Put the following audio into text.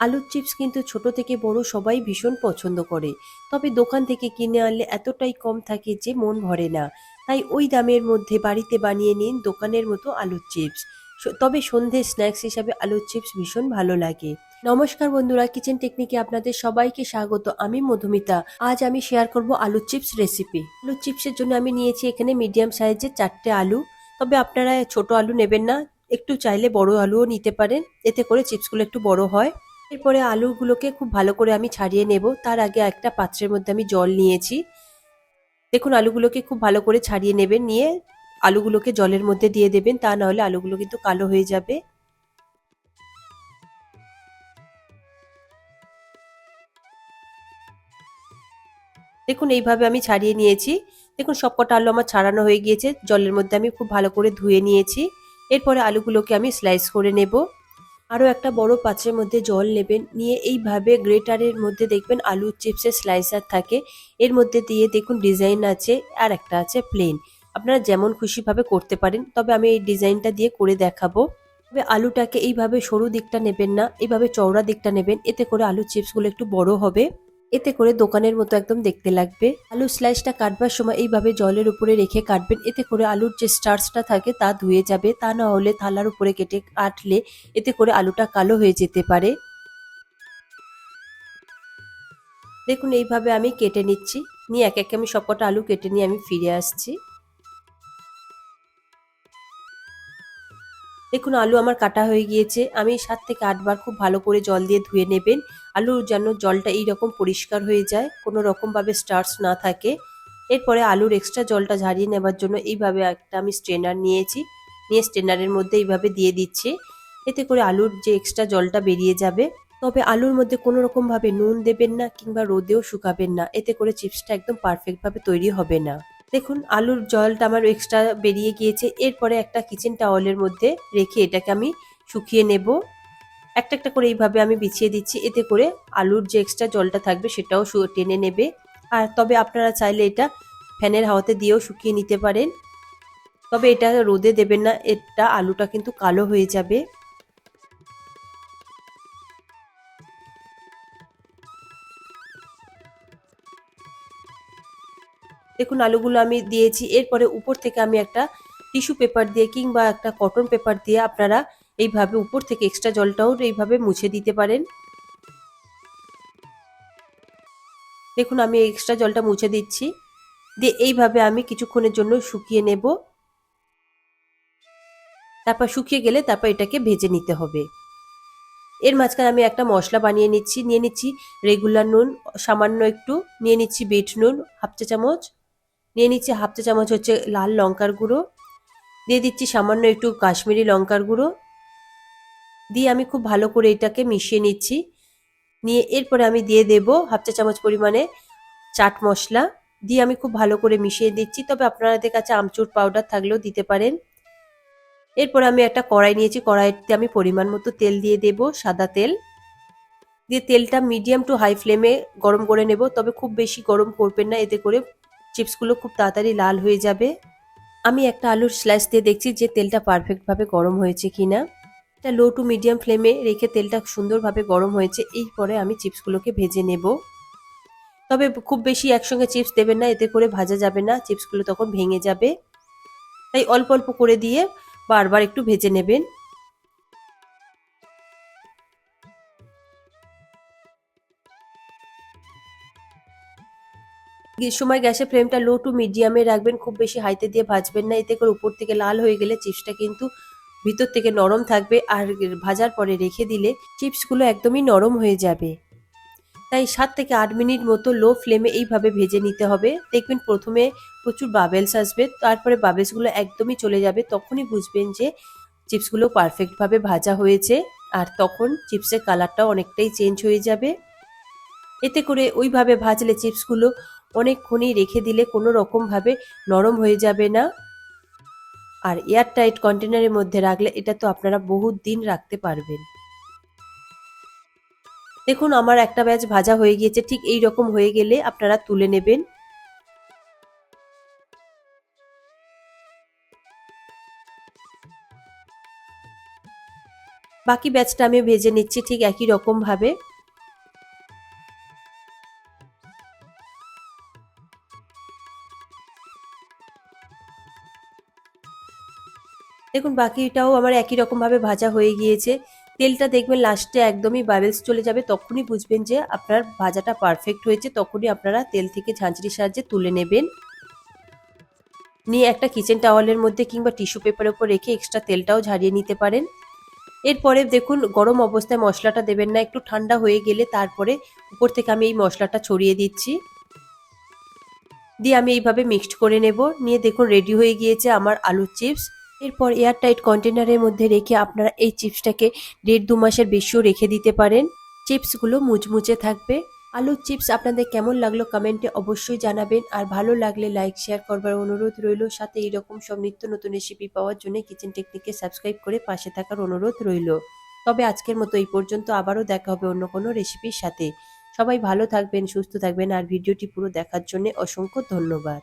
আলুর চিপস কিন্তু ছোট থেকে বড় সবাই ভীষণ পছন্দ করে। তবে দোকান থেকে কিনে আনলে এতটাই কম থাকে যে মন ভরে না। তাই ওই দামের মধ্যে বাড়িতে বানিয়ে নিন দোকানের মতো আলুর চিপস। তবে সন্ধে স্ন্যাক্স হিসাবে আলুর চিপস ভীষণ ভালো লাগে। নমস্কার বন্ধুরা, কিচেন টেকনিকে আপনাদের সবাইকে স্বাগত। আমি মধুমিতা। আজ আমি শেয়ার করব আলুর চিপস রেসিপি। আলুর চিপসের জন্য আমি নিয়েছি এখানে মিডিয়াম সাইজের চারটে আলু। তবে আপনারা ছোট আলু নেবেন না, একটু চাইলে বড় আলুও নিতে পারেন। এতে করে চিপসগুলো একটু বড় হয়। এরপরে আলুগুলোকে খুব ভালো করে আমি ছাড়িয়ে নেব। তার আগে একটা পাত্রের মধ্যে আমি জল নিয়েছি। দেখুন, আলুগুলোকে খুব ভালো করে ছাড়িয়ে নেবেন, নিয়ে আলুগুলোকে জলের মধ্যে দিয়ে দেবেন। তা না হলে আলুগুলো কিন্তু কালো হয়ে যাবে। দেখুন, এইভাবে আমি ছাড়িয়ে নিয়েছি। দেখুন, সবকটা আলু আমার ছাড়ানো হয়ে গিয়েছে। জলের মধ্যে আমি খুব ভালো করে ধুয়ে নিয়েছি। এরপরে আলুগুলোকে আমি স্লাইস করে নেব। আরও একটা বড় পাত্রের মধ্যে জল নেবেন, নিয়ে এইভাবে গ্রেটারের মধ্যে দেখবেন আলুর চিপসের স্লাইসার থাকে। এর মধ্যে দিয়ে দেখুন ডিজাইন আছে, আর একটা আছে প্লেন আপনারা যেমন খুশিভাবে করতে পারেন, তবে আমি এই ডিজাইনটা দিয়ে করে দেখাবো। তবে আলুটাকে এইভাবে সরু দিকটা নেবেন না, এইভাবে চওড়া দিকটা নেবেন, এতে করে আলুর চিপসগুলো একটু বড় হবে। এতে করে দোকানের মতো একদম দেখতে লাগবে। আলু স্লাইসটা কাটবার সময় এইভাবে জলের উপরে রেখে কাটবেন। এতে করে আলুর যে স্টার্সটা থাকে তা ধুয়ে যাবে। তা না হলে থালার উপরে কেটে কাটলে এতে করে আলুটা কালো হয়ে যেতে পারে। দেখুন, এইভাবে আমি কেটে নিচ্ছি। নিয়ে এক এক আমি সবকটা আলু কেটে নিয়ে আমি ফিরে আসছি। দেখুন, আলু আমার কাটা হয়ে গিয়েছে। আমি সাত থেকে আটবার খুব ভালো করে জল দিয়ে ধুয়ে নেবেন। আলু যেন জলটা এইরকম পরিষ্কার হয়ে যায়, কোনো রকমভাবে স্টার্স না থাকে। এরপরে আলুর এক্সট্রা জলটা ঝারিয়ে নেবার জন্য এইভাবে একটা আমি স্ট্রেনার নিয়েছি। নিয়ে স্ট্রেনারের মধ্যে এইভাবে দিয়ে দিচ্ছি। এতে করে আলুর যে এক্সট্রা জলটা বেরিয়ে যাবে। তবে আলুর মধ্যে কোনো রকমভাবে নুন দেবেন না কিংবা রোদেও শুকাবেন না। এতে করে চিপসটা একদম পারফেক্টভাবে তৈরি হবে না। দেখুন, আলুর জলটা আমার এক্সট্রা বেরিয়ে গিয়েছে। এরপরে একটা কিচেন টাওয়ালের মধ্যে রেখে এটাকে আমি শুকিয়ে নেব। একটা একটা করে এইভাবে আমি বিছিয়ে দিচ্ছি। এতে করে আলুর যে এক্সট্রা জলটা থাকবে সেটাও টেনে নেবে। আর তবে আপনারা চাইলে এটা ফ্যানের হাওয়াতে দিয়েও শুকিয়ে নিতে পারেন। তবে এটা রোদে দেবেন না, এটা আলুটা কিন্তু কালো হয়ে যাবে। দেখুন আলুগুলো আমি দিয়েছি। এরপরে উপর থেকে আমি একটা টিস্যু পেপার দিয়ে কিংবা একটা কটন পেপার দিয়ে আপনারা এইভাবে উপর থেকে এক্সট্রা জলটাও এইভাবে মুছে দিতে পারেন। দেখুন আমি এক্সট্রা জলটা মুছে দিচ্ছি। দিয়ে এইভাবে আমি কিছুক্ষণের জন্য শুকিয়ে নেব। তারপর শুকিয়ে গেলে তারপর এটাকে ভেজে নিতে হবে। এর মাঝখানে আমি একটা মশলা বানিয়ে নিচ্ছি। নিয়ে নিচ্ছি রেগুলার নুন, সামান্য একটু। নিয়ে নিচ্ছি বিট নুন হাফ চা চামচ নিয়ে নিচ্ছি হাফ চা চামচ হচ্ছে লাল লঙ্কার গুঁড়ো। দিয়ে দিচ্ছি সামান্য একটু কাশ্মীরি লঙ্কার গুঁড়ো। দিয়ে আমি খুব ভালো করে এটাকে মিশিয়ে নিচ্ছি। নিয়ে এরপরে আমি দিয়ে দেব হাফ চা চামচ পরিমাণে চাট মশলা। দিয়ে আমি খুব ভালো করে মিশিয়ে দিচ্ছি। তবে আপনাদের কাছে আমচুর পাউডার থাকলেও দিতে পারেন। এরপর আমি একটা কড়াই নিয়েছি। কড়াইতে আমি পরিমাণ মতো তেল দিয়ে দেব, সাদা তেল। দিয়ে তেলটা মিডিয়াম টু হাই ফ্লেমে গরম করে নেব। তবে খুব বেশি গরম করবেন না। এতে করে চিপসগুলো খুব তাড়াতাড়ি লাল হয়ে যাবে। আমি একটা আলুর স্লাইস দিয়ে দেখছি যে তেলটা পারফেক্টভাবে গরম হয়েছে কিনা। এটা লো টু মিডিয়াম ফ্লেমে রেখে তেলটা সুন্দরভাবে গরম হয়েছে, এই পরে আমি চিপসগুলোকে ভেজে নেব। তবে খুব বেশি একসঙ্গে চিপস দেবেন না, এতে করে ভাজা যাবে না, চিপসগুলো তখন ভেঙে যাবে। তাই অল্প অল্প করে দিয়ে বারবার একটু ভেজে নেবেন। সময় গ্যাসের ফ্লেমটা লো টু মিডিয়ামে রাখবেন, খুব বেশি হাইতে দিয়ে ভাজবেন না, এতে করে উপর থেকে লাল হয়ে গেলে চিপসটা কিন্তু ভিতর থেকে নরম থাকবে আর ভাজার পরে রেখে দিলে চিপসগুলো একদমই নরম হয়ে যাবে। তাই সাত থেকে আট মিনিট মতো লো ফ্লেমে এইভাবে ভেজে নিতে হবে। দেখবেন প্রথমে প্রচুর বাবেলস আসবে, তারপরে বাবেলসগুলো একদমই চলে যাবে, তখনই বুঝবেন যে চিপসগুলো পারফেক্টভাবে ভাজা হয়েছে আর তখন চিপসের কালারটাও অনেকটাই চেঞ্জ হয়ে যাবে। এতে করে ওইভাবে ভাজলে চিপসগুলো অনেকক্ষণই রেখে দিলে কোনো রকমভাবে নরম হয়ে যাবে না। আর এয়ার টাইট কন্টেনারের মধ্যে রাখলে এটা তো আপনারা বহুত দিন রাখতে পারবেন। দেখুন, আমার একটা ব্যাচ ভাজা হয়ে গিয়েছে, ঠিক এই রকম হয়ে গেলে আপনারা তুলে নেবেন। বাকি ব্যাচটা আমি ভেজে নিচ্ছি, ঠিক একই রকম ভাবে দেখুন, বাকিটাও আমার একই রকম ভাবে ভাজা হয়ে গিয়েছে। তেলটা দেখবেন লাস্টে একদমই বাবেলস চলে যাবে, তখনই বুঝবেন যে আপনার ভাজাটা পারফেক্ট হয়েছে, তখনই আপনারা তেল থেকে ঝাঁঝরির সাহায্যে তুলে নেবেন। নিয়ে একটা কিচেন টাওয়ালের মধ্যে কিংবা টিস্যু পেপারের উপর রেখে এক্সট্রা তেলটাও ঝারিয়ে নিতে পারেন। এরপরে দেখুন, গরম অবস্থায় মশলাটা দেবেন না, একটু ঠান্ডা হয়ে গেলে তারপরে উপর থেকে আমি এই মশলাটা ছড়িয়ে দিচ্ছি। দিয়ে আমি এইভাবে মিক্সড করে নেব। নিয়ে দেখুন রেডি হয়ে গিয়েছে আমার আলুর চিপস এরপর এয়ারটাইট কন্টেনারের মধ্যে রেখে আপনারা এই চিপসটাকে দেড় দু মাসের বেশিও রেখে দিতে পারেন। চিপসগুলো মুচমুচে থাকবে। আলুর চিপস আপনাদের কেমন লাগল কমেন্টে অবশ্যই জানাবেন। আর ভালো লাগলে লাইক, শেয়ার করবার অনুরোধ রইল। সাথে এইরকম সব নিত্য নতুন রেসিপি পাওয়ার জন্য কিচেন টেকনিকে সাবস্ক্রাইব করে পাশে থাকার অনুরোধ রইল। তবে আজকের মতো এই পর্যন্ত। আবারও দেখা হবে অন্য কোনো রেসিপির সাথে। সবাই ভালো থাকবেন, সুস্থ থাকবেন। আর ভিডিওটি পুরো দেখার জন্য অসংখ্য ধন্যবাদ।